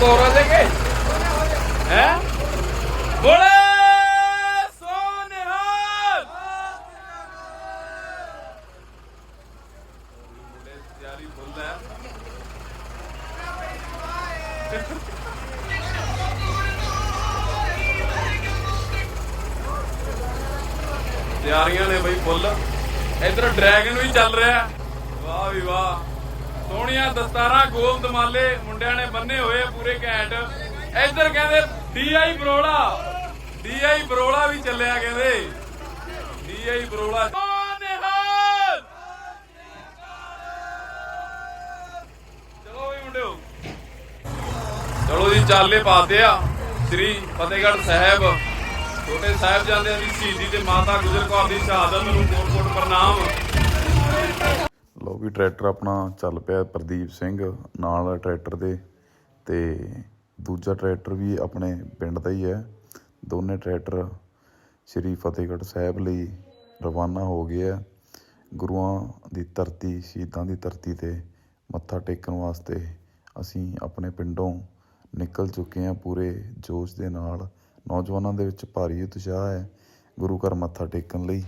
ਕੋਰਾ ਦੇ ਹੈ? ਬੋਲੇ ਤਿਆਰੀਆਂ ਨੇ ਬਈ ਫੁੱਲ। ਇਧਰ ਡਰੈਗਨ ਵੀ ਚੱਲ ਰਿਹਾ। ਵਾਹ ਵੀ ਵਾਹ। ਸੋਹਣੀਆਂ ਦਸਤਾਰਾਂ ਗੋਲ ਦਮਾਲੇ ਮੁੰਡਿਆਂ ਨੇ ਬੰਨੇ ਹੋਏ ਪੂਰੇ ਘੈਂਟ ਇਧਰ ਕਹਿੰਦੇ ਡੀਆਈ ਬਰੋਲਾ। ਡੀਆਈ ਬਰੋਲਾ ਵੀ ਚੱਲਿਆ ਕਹਿੰਦੇ। ਡੀਆਈ ਬਰੋਲਾ। ਚਲੋ ਵੀ ਮੁੰਡਿਓ। ਚਲੋ ਜੀ, ਚਾਲੇ ਪਾਤੇ ਆ ਸ੍ਰੀ ਫਤਿਹਗੜ੍ਹ ਸਾਹਿਬ। ਛੋਟੇ ਸਾਹਿਬ ਜਾਂਦੇ ਦੀ ਸ਼ਹੀਦੀ ਤੇ ਮਾਤਾ ਗੁਜਰ ਕੌਰ ਦੀ ਸ਼ਹਾਦਤ ਨੂੰ ਕੋਟ ਕੋਟ ਪ੍ਰਣਾਮ। ਲਓ ਵੀ ਟਰੈਕਟਰ ਆਪਣਾ ਚੱਲ ਪਿਆ ਪ੍ਰਦੀਪ ਸਿੰਘ, ਨਾਲ ਟਰੈਕਟਰ ਦੇ ਤੇ ਦੂਜਾ ਟਰੈਕਟਰ ਵੀ ਆਪਣੇ ਪਿੰਡ ਦਾ ਹੀ ਹੈ। ਦੋਨੇ ਟਰੈਕਟਰ ਸ੍ਰੀ ਫਤਿਹਗੜ੍ਹ ਸਾਹਿਬ ਲਈ ਰਵਾਨਾ ਹੋ ਗਏ ਆ। ਗੁਰੂਆਂ ਦੀ ਧਰਤੀ, ਸ਼ਹੀਦਾਂ ਦੀ ਧਰਤੀ ਤੇ ਮੱਥਾ ਟੇਕਣ ਵਾਸਤੇ ਅਸੀਂ ਆਪਣੇ ਪਿੰਡੋਂ ਨਿਕਲ ਚੁੱਕੇ ਹਾਂ ਪੂਰੇ ਜੋਸ਼ ਦੇ ਨਾਲ। ਨੌਜਵਾਨਾਂ ਦੇ ਵਿੱਚ ਭਾਰੀ ਉਤਸ਼ਾਹ ਹੈ ਗੁਰੂ ਘਰ ਮੱਥਾ ਟੇਕਣ ਲਈ।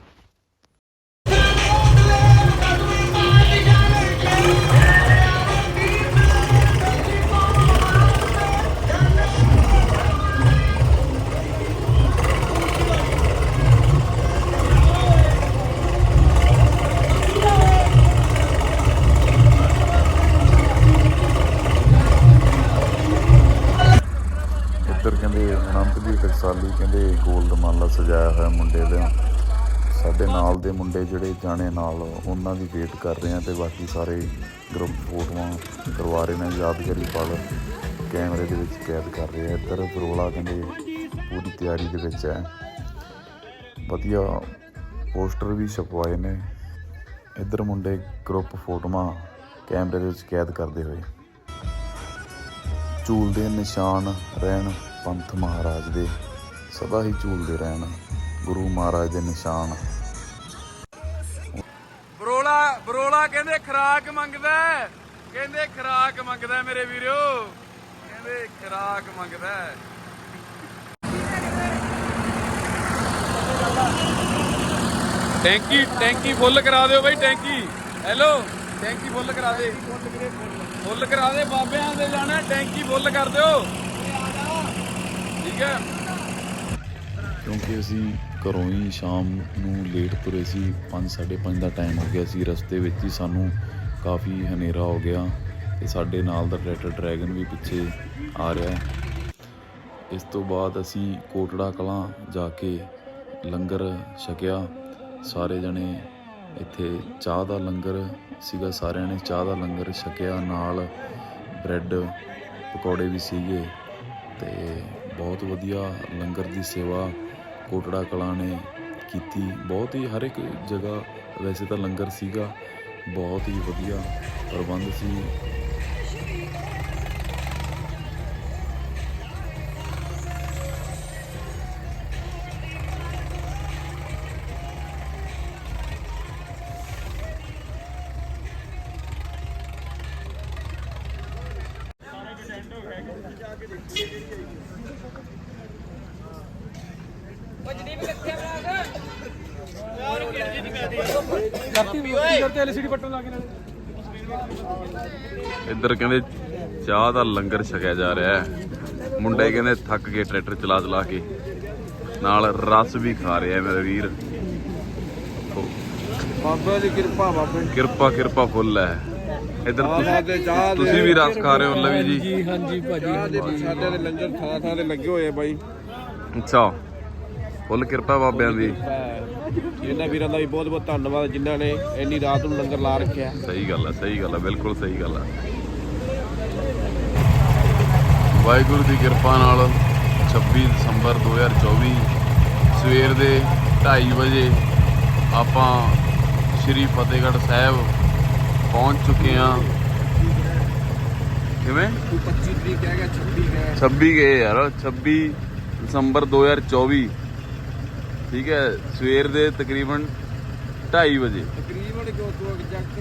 ਇੱਧਰ ਕਹਿੰਦੇ ਅਨੰਦਵੀਰ ਟਕਸਾਲੀ ਕਹਿੰਦੇ ਗੋਲਡ ਮਾਲਾ ਸਜਾਇਆ ਹੋਇਆ ਮੁੰਡੇ ਦੇ। ਸਾਡੇ ਨਾਲ ਦੇ ਮੁੰਡੇ ਜਿਹੜੇ ਜਾਣੇ ਨਾਲ, ਉਹਨਾਂ ਦੀ ਵੇਟ ਕਰ ਰਹੇ ਆ ਤੇ ਬਾਕੀ ਸਾਰੇ ਗਰੁੱਪ ਫੋਟੋਆਂ ਕਰਵਾ ਰਹੇ ਨੇ, ਯਾਦਗਾਰੀ ਪਲ ਕੈਮਰੇ ਦੇ ਵਿੱਚ ਕੈਦ ਕਰ ਰਹੇ ਆ। ਇੱਧਰ ਬਰੋਲਾ ਕਹਿੰਦੇ ਪੂਰੀ ਤਿਆਰੀ ਦੇ ਵਿੱਚ ਹੈ। ਵਧੀਆ ਪੋਸਟਰ ਵੀ ਛਪਵਾਏ ਨੇ। ਇੱਧਰ ਮੁੰਡੇ ਗਰੁੱਪ ਫੋਟੋਆਂ ਕੈਮਰੇ ਦੇ ਵਿੱਚ ਕੈਦ ਕਰਦੇ ਹੋਏ। ਝੂਲਦੇ ਨਿਸ਼ਾਨ ਰਹਿਣ ਪੰਥ ਮਹਾਰਾਜ ਦੇ। ਸਦਾ ਹੀ ਝੂਲਦੇ ਰਹਿਣ। ਗੁਰੂ ਮਹਾਰਾਜ ਦੇ ਨਿਸ਼ਾਨ। ਬਰੋਲਾ ਬਰੋਲਾ ਕਹਿੰਦੇ ਖਰਾਕ ਮੰਗਦਾ। ਕਹਿੰਦੇ ਖਰਾਕ ਮੰਗਦਾ ਮੇਰੇ ਵੀਰੋ। ਕਹਿੰਦੇ ਖਰਾਕ ਮੰਗਦਾ। ਟੈਂਕੀ ਟੈਂਕੀ ਫੁੱਲ ਕਰਾ ਦਿਓ ਬਈ ਟੈਂਕੀ। ਹੈਲੋ ਟੈਂਕੀ ਫੁੱਲ ਕਰਾ ਦੇ। ਫੁੱਲ ਕਰਾ ਦੇ ਬਾਬਿਆਂ ਦੇ ਜਾਣਾ ਟੈਂਕੀ ਫੁੱਲ ਕਰ ਦਿਓ। ਠੀਕ ਹੈ। ਕਿਉਂਕਿ ਅਸੀਂ ਘਰੋਂ ਹੀ ਸ਼ਾਮ ਨੂੰ ਲੇਟ ਤੁਰੇ ਸੀ। 5:30 ਦਾ ਟਾਈਮ ਹੋ ਗਿਆ ਸੀ। ਰਸਤੇ ਵਿੱਚ ਹੀ ਸਾਨੂੰ ਕਾਫੀ ਹਨੇਰਾ ਹੋ ਗਿਆ ਤੇ ਸਾਡੇ ਨਾਲ ਦਾ ਟਰੈਕਟਰ ਡਰੈਗਨ ਵੀ ਪਿੱਛੇ ਆ ਰਿਹਾ। ਇਸ ਤੋਂ ਬਾਅਦ ਅਸੀਂ ਕੋਟੜਾ ਕਲਾਂ ਜਾ ਕੇ ਲੰਗਰ ਛਕਿਆ। ਸਾਰੇ ਜਣੇ ਇੱਥੇ ਚਾਹ ਦਾ ਲੰਗਰ ਸੀਗਾ। ਸਾਰਿਆਂ ਨੇ ਚਾਹ ਦਾ ਲੰਗਰ ਛਕਿਆ। ਨਾਲ ਬ੍ਰੈਡ ਪਕੌੜੇ ਵੀ ਸੀਗੇ ਤੇ ਬਹੁਤ ਵਧੀਆ ਲੰਗਰ ਦੀ ਸੇਵਾ ਕੋਟੜਾ ਕਲਾਂ ਨੇ ਕੀਤੀ। ਬਹੁਤ ਹੀ ਹਰ ਇੱਕ ਜਗ੍ਹਾ ਵੈਸੇ ਤਾਂ ਲੰਗਰ ਸੀਗਾ। ਬਹੁਤ ਹੀ ਵਧੀਆ ਪ੍ਰਬੰਧ ਸੀ। ਇੱਧਰ ਕਹਿੰਦੇ ਚਾਹ ਦਾ ਲੰਗਰ ਛਕਿਆ ਜਾ ਰਿਹਾ ਹੈ। ਮੁੰਡੇ ਕਹਿੰਦੇ ਥੱਕ ਗਏ ਟਰੈਕਟਰ ਚਲਾ ਚਲਾ ਕੇ ਨਾਲ ਰਸ ਵੀ ਖਾ ਰਿਹਾ ਮੇਰੇ ਵੀਰ। ਬਾਬਾ ਦੀ ਕਿਰਪਾ ਬਾਬੇ। ਕਿਰਪਾ ਕਿਰਪਾ ਫੁੱਲ ਹੈ। ਇੱਧਰ ਤੁਸੀਂ ਵੀ ਰਸ ਖਾ ਰਹੇ ਹੋ ਲਵੀ ਜੀ। ਜੀ ਹਾਂਜੀ ਭਾਜੀ ਸਾਡੇ ਦੇ ਲੰਗਰ ਥਾਂ ਥਾਂ ਤੇ ਲੱਗੇ ਹੋਏ ਆ ਬਾਈ। ਅੱਛਾ। ਫੁੱਲ ਕਿਰਪਾ ਬਾਬਿਆਂ ਦੀ। ਇਹਨਾਂ ਵੀਰਾਂ ਦਾ ਵੀ ਬਹੁਤ ਬਹੁਤ ਧੰਨਵਾਦ ਜਿਨ੍ਹਾਂ ਨੇ ਇੰਨੀ ਰਾਤ ਨੂੰ ਲੰਗਰ ਲਾ ਰੱਖਿਆ। ਸਹੀ ਗੱਲ ਹੈ ਸਹੀ ਗੱਲ ਹੈ ਬਿਲਕੁਲ ਸਹੀ ਗੱਲ ਹੈ ਵਾਹਿਗੁਰੂ ਦੀ ਕਿਰਪਾ ਨਾਲ 26 ਦਸੰਬਰ 2024 ਸਵੇਰ ਦੇ 2:30 ਵਜੇ ਆਪਾਂ ਸ਼੍ਰੀ ਫਤਿਹਗੜ੍ਹ ਸਾਹਿਬ ਪਹੁੰਚ ਚੁੱਕੇ ਹਾਂ। ਕਿਵੇਂ? 25 ਤਰੀਕ ਕਹਿ ਗਿਆ 26 ਕਹਿ 26 ਗਏ ਯਾਰ 26 ਦਸੰਬਰ 2024 ਠੀਕ ਹੈ ਸਵੇਰ ਦੇ ਤਕਰੀਬਨ 2:30 ਵਜੇ। ਤਕਰੀਬਨ ਜੋ ਤੋਂ ਜੱਗ